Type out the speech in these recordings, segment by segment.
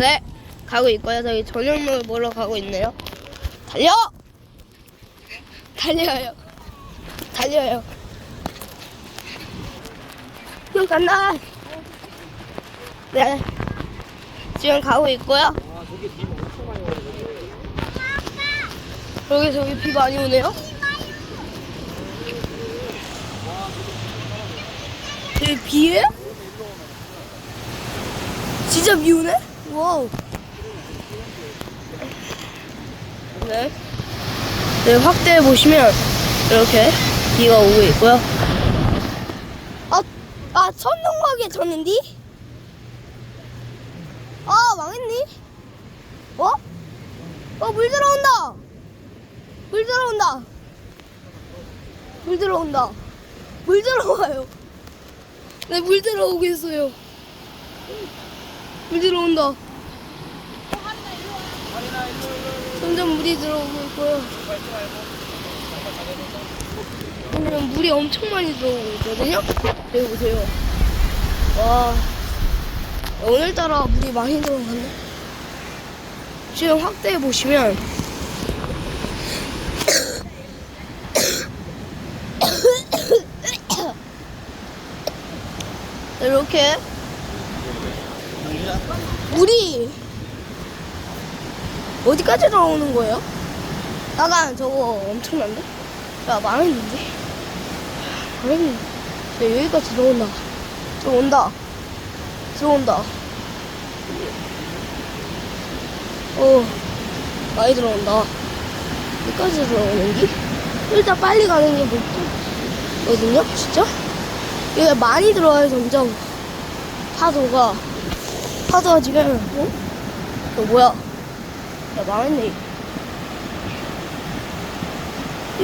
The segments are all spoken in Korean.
네, 가고 있고요. 저희 저녁물 보러 가고 있네요. 달려! 달려요. 달려요. 형 간다. 네, 지금 가고 있고요. 여기 저기 비 많이 오네요. 여기 비예요? 진짜 비 오네? 와우. 네. 네, 확대해 보시면 이렇게 비가 오고 있고요. 아, 아, 천둥박에 졌는디? 아, 망했니? 어? 어, 물 들어온다! 물 들어온다! 물 들어온다! 물 들어와요! 네, 물 들어오고 있어요. 물 들어온다. 점점 물이 들어오고 있고요. 오늘 물이 엄청 많이 들어오고 있거든요? 여기 보세요. 와. 오늘따라 물이 많이 들어가네. 지금 확대해 보시면 이렇게 물이 어디까지 나오는 거예요? 나간 저거 엄청난데? 야 망했는데? 망했는데? 야, 여기까지 들어온다 들어온다 들어온다 어 많이 들어온다 여기까지 들어오는 게 일단 빨리 가는 게 목표거든요 진짜 이게 많이 들어와요 점점 파도가 파도가 지금. 어? 어 뭐야? 야 망했네.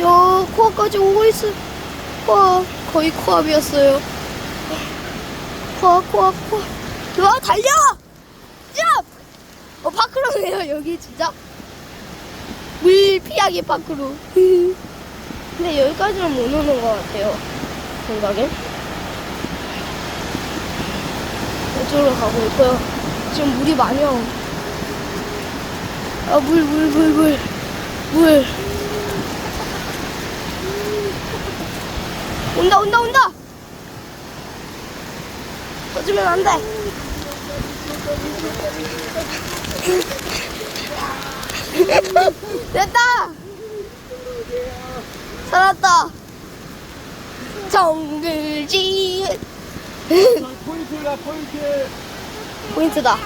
야 코앞까지 오고 있어 와 거의 코앞이었어요. 코앞 코앞 코앞. 와 달려! 짭! 어 파크로네요 여기 진짜. 물 피하기 파크로. 근데 여기까지는 못 오는 것 같아요 생각엔. 이쪽으로 가고 있고요 지금 물이 많이 와 아, 물, 물, 물, 물. 물. 온다, 온다, 온다! 터지면 안 돼. 됐다! 살았다! 정글지! 포인트다 포인트 포인트다.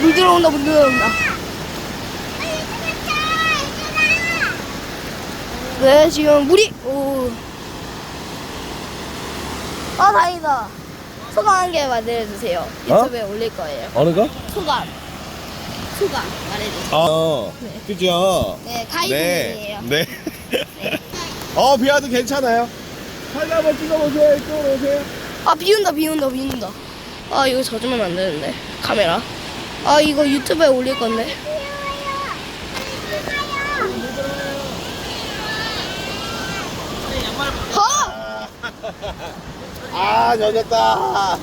물 들어온다, 물 들어온다. 네, 지금 물이, 오. 아, 다행이다. 소감 한개 말해주세요. 유튜브에 올릴 거예요. 어느 거? 소감. 소감 말해주세요. 어 네. 그죠? 네, 가이드님이에요. 네 어 비와도 괜찮아요 사진 한번 찍어보세요 이쪽으로 오세요 아, 비 온다, 비 온다, 비 온다. 아, 이거 젖으면 안 되는데. 카메라. 아, 이거 유튜브에 올릴 건데. 아! 아 젖었다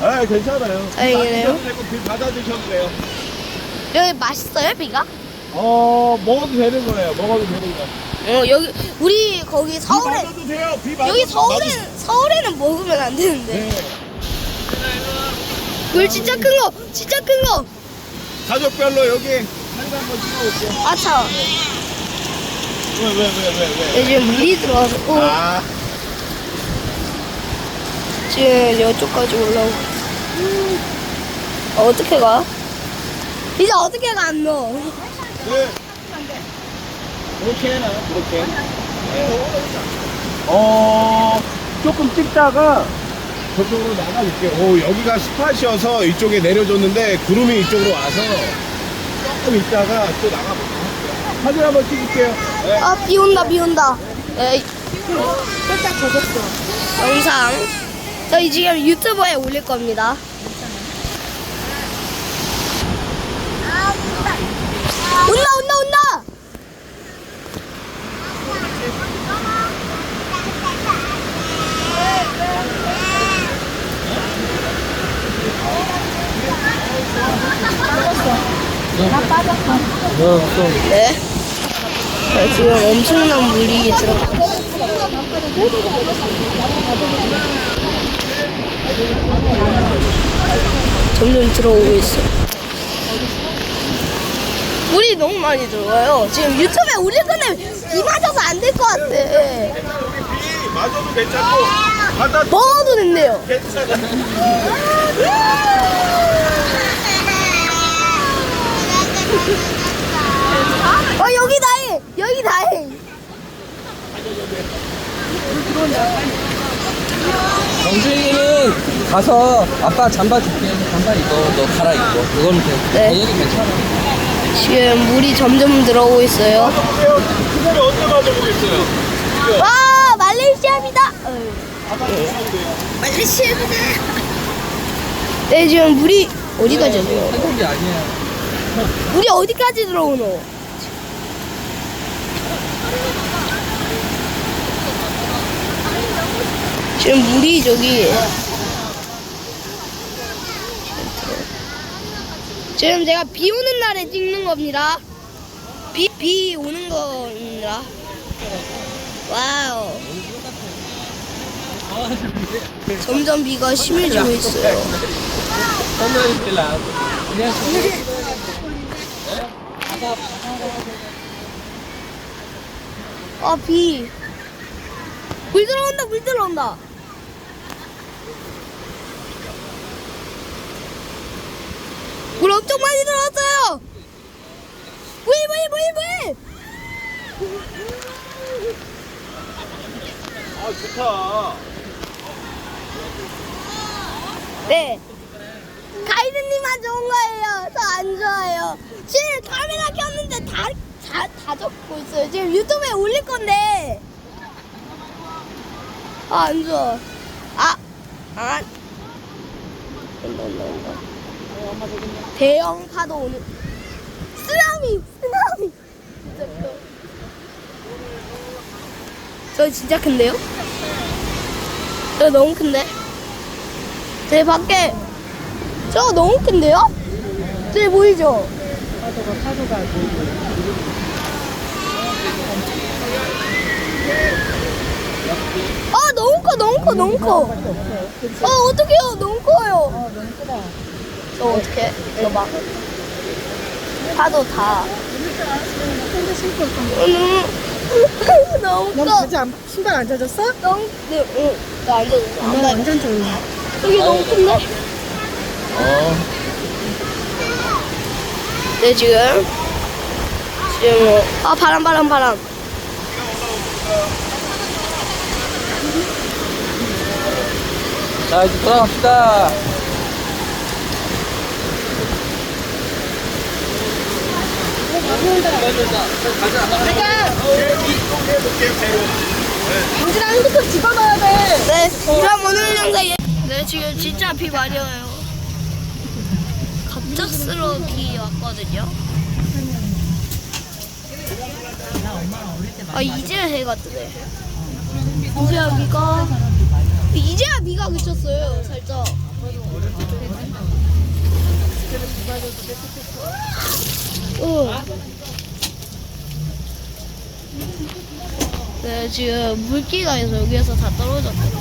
아 괜찮아요 되고 비 받아 드셔도 돼요 여기 맛있어요, 비가? 어 먹어도 되는 거예요 먹어도 되는 거 어, 여기, 우리 거기 비 서울에, 맞아도 돼요 비 맞아도 여기 서울에, 서울에는 먹으면 안 되는데. 네. 물 진짜 큰 거, 진짜 큰 거. 가족별로 여기 사진 한번 찍어볼게요 아, 참. 왜 왜 왜 왜왜 여기 지금 물이 들어와서, 어, 아 지금 이쪽까지 올라오고. 어, 어떻게 가? 이제 어떻게 가, 안 넣어? 네. 이렇게 해놔, 이렇게. 네. 어, 조금 찍다가 저쪽으로 나가줄게요. 오, 여기가 스팟이어서 이쪽에 내려줬는데 구름이 이쪽으로 와서 조금 있다가 또 나가볼게요. 사진 한번 찍을게요. 네. 아, 비 온다, 비 온다. 에이. 살짝 젖었어. 영상. 저희 지금 유튜브에 올릴 겁니다. 온다 온다 온다 네 자, 지금 엄청난 물이 들어 점점 들어오고 있어. 물이 너무 많이 들어와요. 지금 유튜브에 올릴 건데 비 맞아서 안 될 것 같아. 비 맞아도 괜찮고 바다 먹어도 된대요. 괜찮아. 어 여기 다해 여기 다해. 정수이는 가서 아빠 잠바 줄게. 잠바 입어. 너 갈아입고. 그거는 돼. 네. 당연히 괜찮아. 지금 물이 점점 들어오고 있어요. 그거를 언제 맞아보겠어요? 와 말레이시아입니다. 말레이시아입니다. 네 지금 물이 어디까지 들어? 한국이 아니야. 물이 어디까지 들어오노? 지금 물이 저기 지금 제가 비 오는 날에 찍는 겁니다. 비, 비 오는 겁니다. 와우. 점점 비가 심해지고 있어요. 아, 비. 물 들어온다, 물 들어온다. 물 엄청 많이 들어왔어요. 물, 물, 물, 물. 아 좋다. 네. 가이드님만 좋은 거예요. 저 안 좋아요. 지금 카메라 켰는데 다, 다, 다 적고 있어요. 지금 유튜브에 올릴 건데. 아, 안 좋아. 아, 아. 대형 파도 오는. 쓰나미! 쓰나미! 진짜 커. 저 진짜 큰데요? 저 너무 큰데? 제 밖에 저거 너무 큰데요? 제 보이죠? 아 너무 커 너무 커 너무 커. 아 어떡해요 너무 커요. 저 어떡해 이거 봐. 파도 다. 음, 너무 넌 커. 바지 안, 신발 안 젖었어? 너무 네, 응. 나안 돼. 넌 완전 좋네. 여기 너무 큰데? 어. 네 지금 지금 아 바람 바람 바람 자, 이제 돌아갑시다. 민진아 핸드폰 집어넣어야 돼. 네 그럼 오늘 영상에 네 지금 진짜 비 많이 와요 갑작스러워 비 왔거든요 아 이제야 해가 뜨네 이제야 비가 이제야 비가 그쳤어요 살짝 어. 네, 지금 물기가 있어 여기에서 다 떨어졌거든요.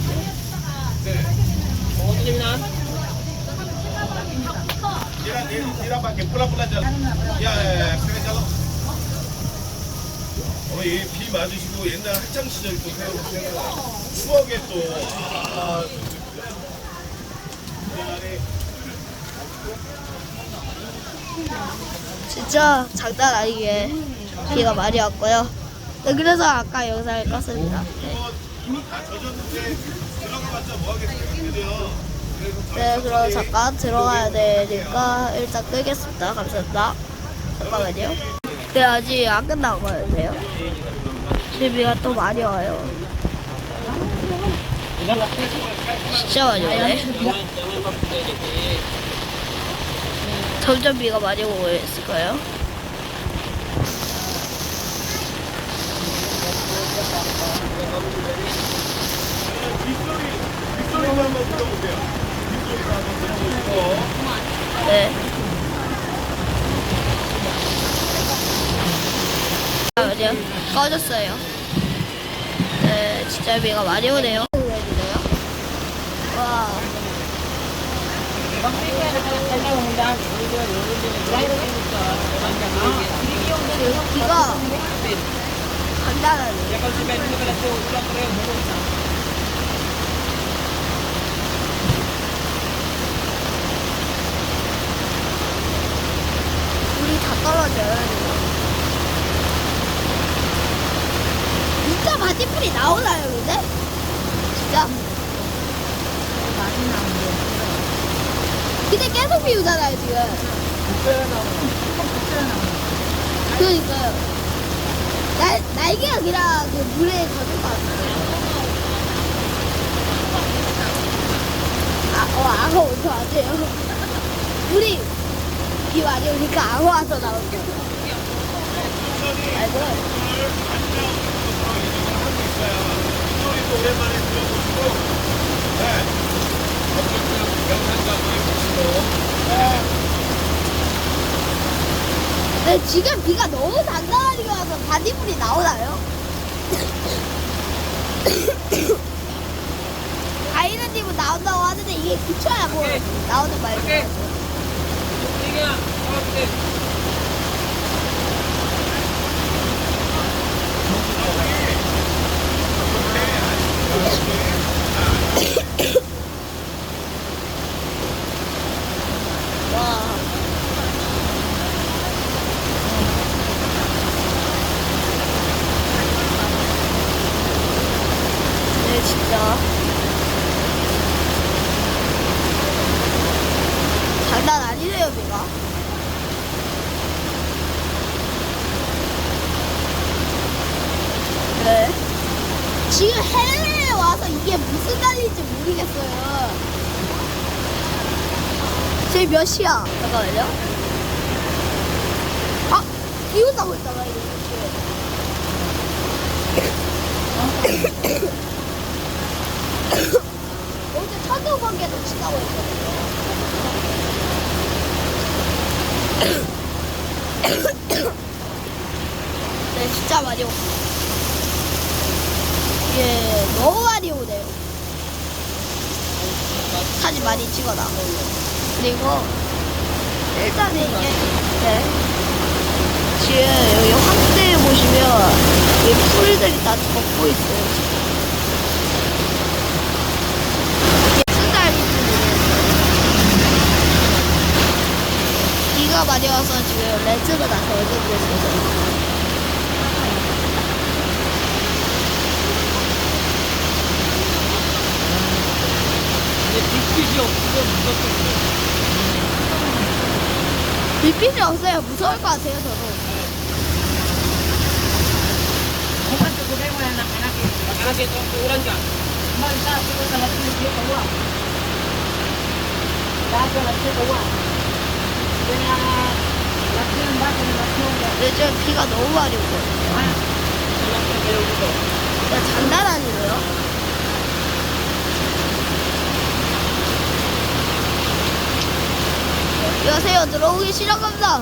Tira pakai pula-pula jalan. Ya, ya, ya. 그래 jalan. 어, 이 비 맞으시고 옛날 학창 시절 또. 추억에 또 아, 진짜 장난 아니게 비가 많이 왔고요. 네, 그래서 아까 영상을 껐습니다. 네, 그럼 잠깐 들어가야 되니까 일단 끄겠습니다. 감사합니다. 잠깐만요. 네, 아직 안 끝나거든요. 지금 비가 또 많이 와요. 진짜 많이 오네. 점점 비가 많이 오고 있을까요? 빗소리도 한번 들어보세요. 빗소리도 한번 들어보시고. 네. 꺼졌어요. 네, 진짜 비가 많이 오네요. 와. 비가 물이 다 떨어져요. 진짜 바지풀이 나오나요, 근데? 진짜? 근데 계속 비우잖아요, 지금. 그러니까요. 날, 날개가 그냥 그 물에 젖을 것 같아요. 아, 어, 악어 오지 마세요. 물이 비 많이 오니까 악어 와서 나오죠. 알고 소리도 오랜만에 들어보시고, 네. 한번 해보시고, 네, 지금 비가 너무 단단하게 와서 바디물이 나오나요? 가이드님은 나온다고 하는데 이게 그쳐야 뭐 나오는 말이에요. 와. 네, 진짜. 장난 아니네요, 비가. 네. 지금 해외에 와서 이게 무슨 날인지 모르겠어요. 지금 몇 시야? 잠깐만요. 아! 비 온다고 했잖아, 이거. 어제 천둥 번개도 치다고 했거든요. 네, 진짜 많이 오. 예, 너무 많이 오네요. 사진 많이 찍어놔. 그리고 일단은 이게 네. 지금 여기 확대 보시면 이 풀들이 다 덮고 있어요. 이게. 비가 많이 와서 지금 렌즈가 다 젖어 지고 있어요. 빛빛이 없어요. 무서울 것 같아요, 저도. 요즘 비가 너무 많이 오거든요. 진짜 장난 아니고요. 여보세요, 들어오기 싫어갑니다.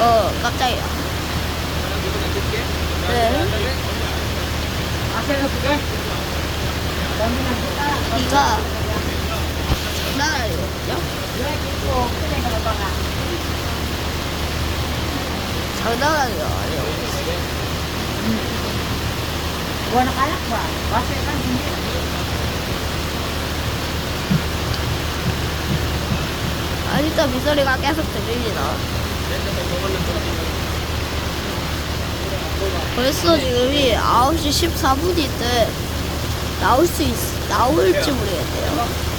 어, 깜짝이야. 네. 비가 장난 아니거든요. 장난 아니야, 아니요. 아, 진짜 미소리가 계속 들립니다. 벌써 지금이 9시 14분인데, 나올 수 있, 나올지 모르겠네요.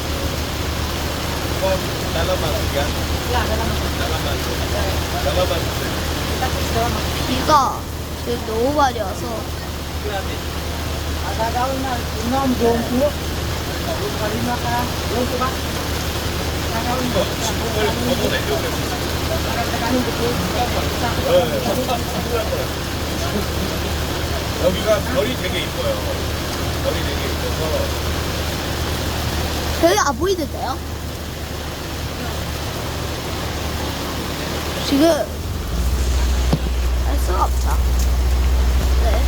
비가 지금 너무 많이 와서, 지붕을 걷어내려고 여기가 별이 되게 이뻐요. 별이 되게 이뻐서 별이 안 보이는데요? 지금 할 수가 없죠. 네.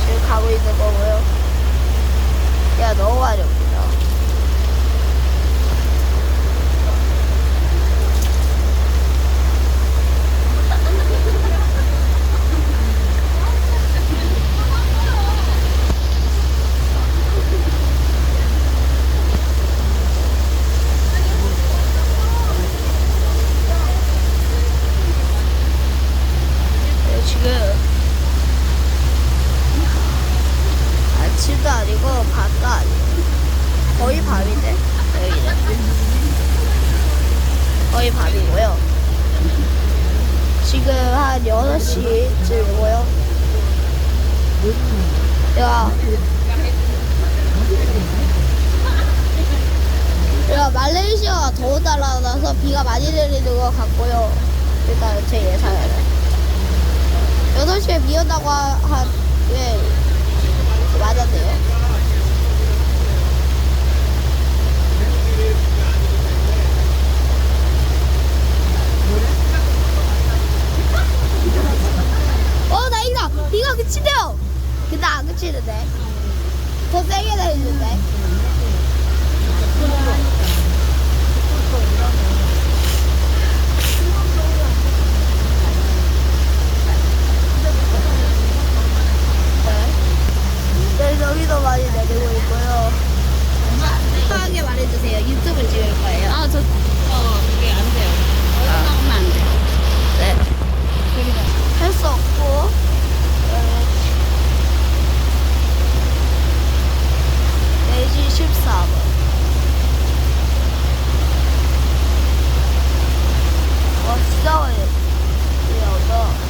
지금 가고 있는 거고요. 야 너무 많이 옵니다. 네, 지금 아침도 아니고 밤도 아니고 거의 밤인데 여기는 밤이고요. 지금 한 6시쯤이고요. 제가 제가 말레이시아가 더운 나라라서 비가 많이 내리는 것 같고요. 일단 제 예상에는. 8시에 비 온다고 한, 예, 맞았네요. 어, 다행이다! 비가 그치대요! 근데 안 그치는데. 더 세게 내리는데. 네. 네, 여기도 많이 내리고 있고요. 편하게 말해주세요. 유튜브 찍을 거예요. 아, 저, 어, 그게 안 돼요. 얼마나 안 돼요. 네. 할 수 없고. 네. 4시 14분. 와, 진짜 많이 내려오죠.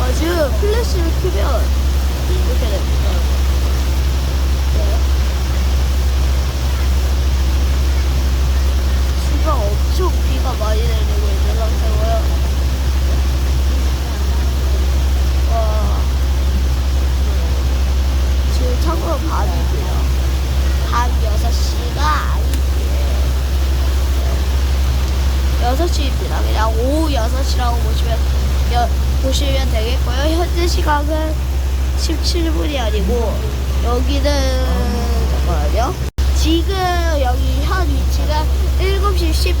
아, 지금 플래시를 켜면 이렇게 됩니다. 네. 비가 엄청 비가 많이 내리고 있는 상태고요. 와. 지금 참고로 밤이고요. 밤 6시가 아니고요. 6시입니다. 그냥 오후 6시라고 보시면, 여, 보시면 되겠고요. 현재 시각은 17분이 아니고, 여기는, 잠깐만요. 지금 여기 현 위치가 7시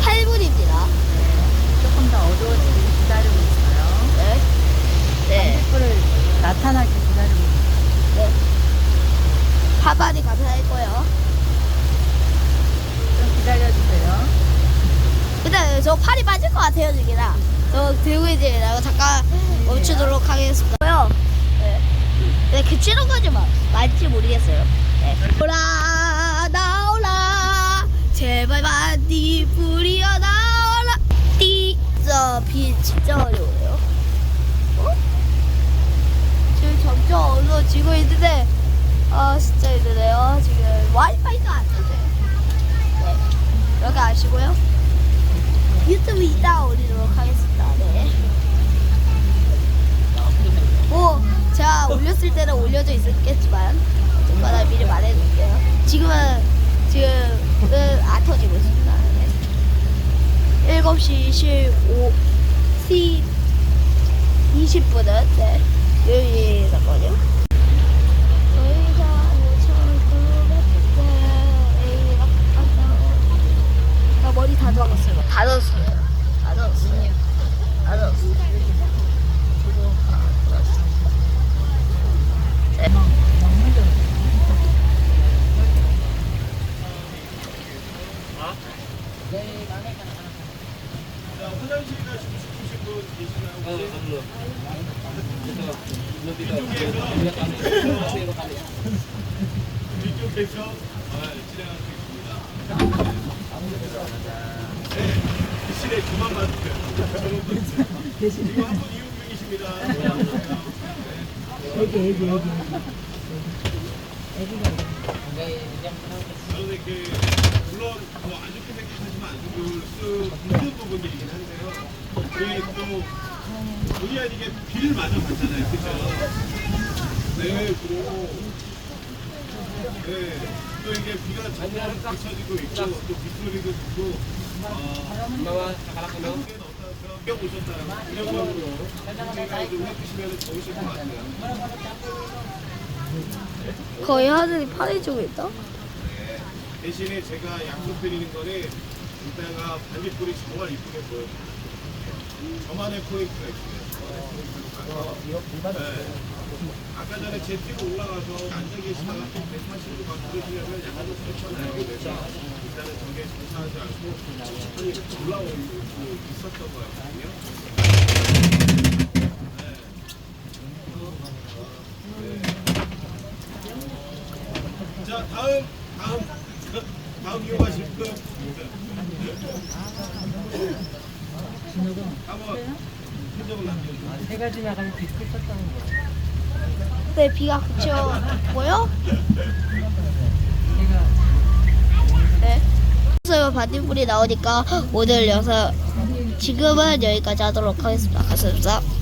18분입니다. 조금 더 어두워지길 기다리고 있어요. 네. 네. 햇불을 나타나게 기다리고 있어요. 하반이 감사했고요. 좀 기다려주세요. 근데 저 팔이 빠질 것 같아요, 지금이라. 저 들고 나가 잠깐 멈추도록 하겠습니다. 네. 네, 그치는 거지 뭐. 맞지 모르겠어요. 네. 나오라, 나오라. 제발 만디 뿌리어 나오라. 띠. 진짜 비 진짜 어려워요. 어? 지금 점점 어두워지고 있는데, 아, 진짜 힘드네요. 지금 와이파이가 안 되네. 네. 이렇게 아시고요. 유튜브 이따 올리도록 하겠습니다. 네. 뭐 제가 올렸을 때는 올려져 있었겠지만 정말 미리 말해줄게요. 지금은 지금은 안 터지고 있습니다. 네. 7시 15 C 20분은 네. 여기 잠깐만요. 머리 다 들어갔어요. 다 넣었어요. 다 넣었어요. 다 넣었어요. 네. 화장실 가시고 싶으신 분 계시나요? 이쪽에서 아, 진행하겠습니다. 네, 대신에 그만 봐주세요. 지금 한 분 이용 중이십니다. 저는 이렇게 물론 뭐 안 좋게 생각하시면 안 있는 부분이긴 한데요. 우리 또 본의 아니게 비를 맞아 봤잖아요, 그죠? 네, 그리고 네, 또 이게 비가 정말 펼쳐지고 있고 또 빗소리도 듣고 어, 이런 좀 해주시면 좋으실 것 같아요. 거의 하늘이 파래지고 있다. 대신에 제가 약속드리는 거는 이따가 반딧불이 정말 이쁘게 보여요. 저만의 포인트가 있어요. 네. 아까 전에 제 뒤로 올라가서 앉아 계시다가 또 배타시고 막 그러시려면 약간 좀 추천을 하게 돼서 일단은 저게 정사하지 않고 천천히 올라오고 있었던 거였거든요. 네. 네. 자 다음 다음 다음 이용하실 분 해가 지나가면 비슷 쳤다는 거. 네, 비가 그쳤고요. 해가 네. 그래서 반딧불이 나오니까 오늘 영상 지금은 여기까지 하도록 하겠습니다. 감사합니다.